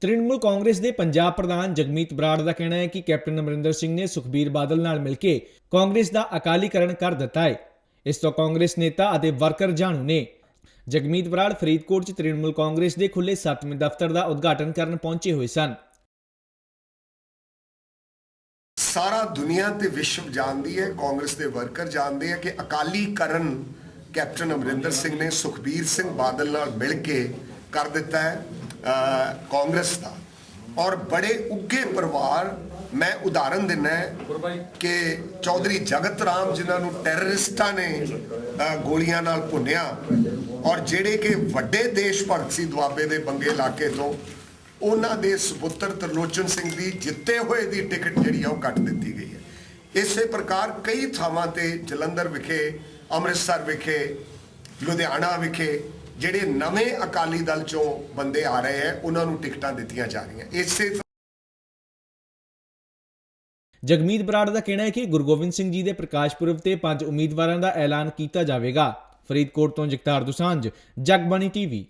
ਤ੍ਰਿਣਮੂਲ ਕਾਂਗਰਸ ਦੇ ਪੰਜਾਬ ਪ੍ਰਧਾਨ ਜਗਮੀਤ ਬਰਾੜ ਦਾ ਕਹਿਣਾ ਹੈ ਕਿ ਕੈਪਟਨ ਅਮਰਿੰਦਰ ਸਿੰਘ ਨੇ ਸੁਖਬੀਰ ਬਾਦਲ ਨਾਲ ਮਿਲ ਕੇ ਕਾਂਗਰਸ ਦਾ ਅਕਾਲੀਕਰਨ ਕਰ ਦਿੱਤਾ ਹੈ। ਇਸ ਤੋਂ ਕਾਂਗਰਸ ਨੇਤਾ ਅਤੇ ਵਰਕਰ ਜਾਣੂ ਨੇ। ਜਗਮੀਤ ਬਰਾੜ ਫਰੀਦਕੋਟ 'ਚ ਤ੍ਰਿਣਮੂਲ ਕਾਂਗਰਸ ਦੇ ਖੁੱਲੇ 7ਵੇਂ ਦਫ਼ਤਰ ਦਾ ਉਦਘਾਟਨ ਕਰਨ ਪਹੁੰਚੇ ਹੋਏ ਸਨ। ਸਾਰਾ ਦੁਨੀਆ ਤੇ ਵਿਸ਼ਵ ਜਾਣਦੀ ਹੈ, ਕਾਂਗਰਸ ਦੇ ਵਰਕਰ ਜਾਣਦੇ ਆ ਕਿ ਅਕਾਲੀ ਕਰਨ ਕੈਪਟਨ ਅਮਰਿੰਦਰ ਸਿੰਘ ਨੇ ਸੁਖਬੀਰ ਸਿੰਘ ਬਾਦਲ ਨਾਲ ਮਿਲ ਕੇ ਕਰ ਦਿੱਤਾ ਹੈ। ਕਾਂਗਰਸ ਦਾ। ਔਰ ਬੜੇ ਉੱਗੇ ਪਰਿਵਾਰ ਮੈਂ ਉਦਾਹਰਨ ਦਿੰਨਾ ਕਿ ਚੌਧਰੀ ਜਗਤ ਰਾਮ ਜਿਨ੍ਹਾਂ ਨੂੰ ਟੈਰਰਿਸਟਾਂ ਨੇ ਗੋਲੀਆਂ ਨਾਲ ਭੁੰਨਿਆ ਔਰ ਜਿਹੜੇ ਕਿ ਵੱਡੇ ਦੇਸ਼ ਭਗਤ ਸੀ ਦੁਆਬੇ ਦੇ ਬੰਗੇ ਇਲਾਕੇ ਤੋਂ, ਉਹਨਾਂ ਦੇ ਸੁਪੁੱਤਰ ਤਰਲੋਚਨ ਸਿੰਘ ਦੀ ਜਿੱਤੇ ਹੋਏ ਦੀ ਟਿਕਟ ਜਿਹੜੀ ਆ ਉਹ ਕੱਟ ਦਿੱਤੀ ਗਈ ਹੈ। ਇਸੇ ਪ੍ਰਕਾਰ ਕਈ ਥਾਵਾਂ ਤੇ ਜਲੰਧਰ ਵਿਖੇ, ਅੰਮ੍ਰਿਤਸਰ ਵਿਖੇ, ਲੁਧਿਆਣਾ ਵਿਖੇ ਜਿਹੜੇ ਨਵੇਂ ਅਕਾਲੀ ਦਲ ਚੋਂ ਬੰਦੇ ਆ ਰਹੇ ਹੈ, ਉਹਨਾਂ ਨੂੰ ਟਿਕਟਾਂ ਦਿੱਤੀਆਂ ਜਾ ਰਹੀਆਂ। ਇਸੇ ਜਗਮੀਤ ਬਰਾੜ ਦਾ ਕਹਿਣਾ ਹੈ ਕਿ ਗੁਰੂ ਗੋਬਿੰਦ ਸਿੰਘ ਜੀ ਦੇ ਪ੍ਰਕਾਸ਼ ਪੁਰਬ ਤੇ ਪੰਜ ਉਮੀਦਵਾਰਾਂ ਦਾ ਐਲਾਨ ਕੀਤਾ ਜਾਵੇਗਾ। ਫਰੀਦਕੋਟ ਤੋਂ ਜਗਤਾਰ ਦੁਸਾਂਝ, ਜਗਬਾਣੀ ਟੀਵੀ।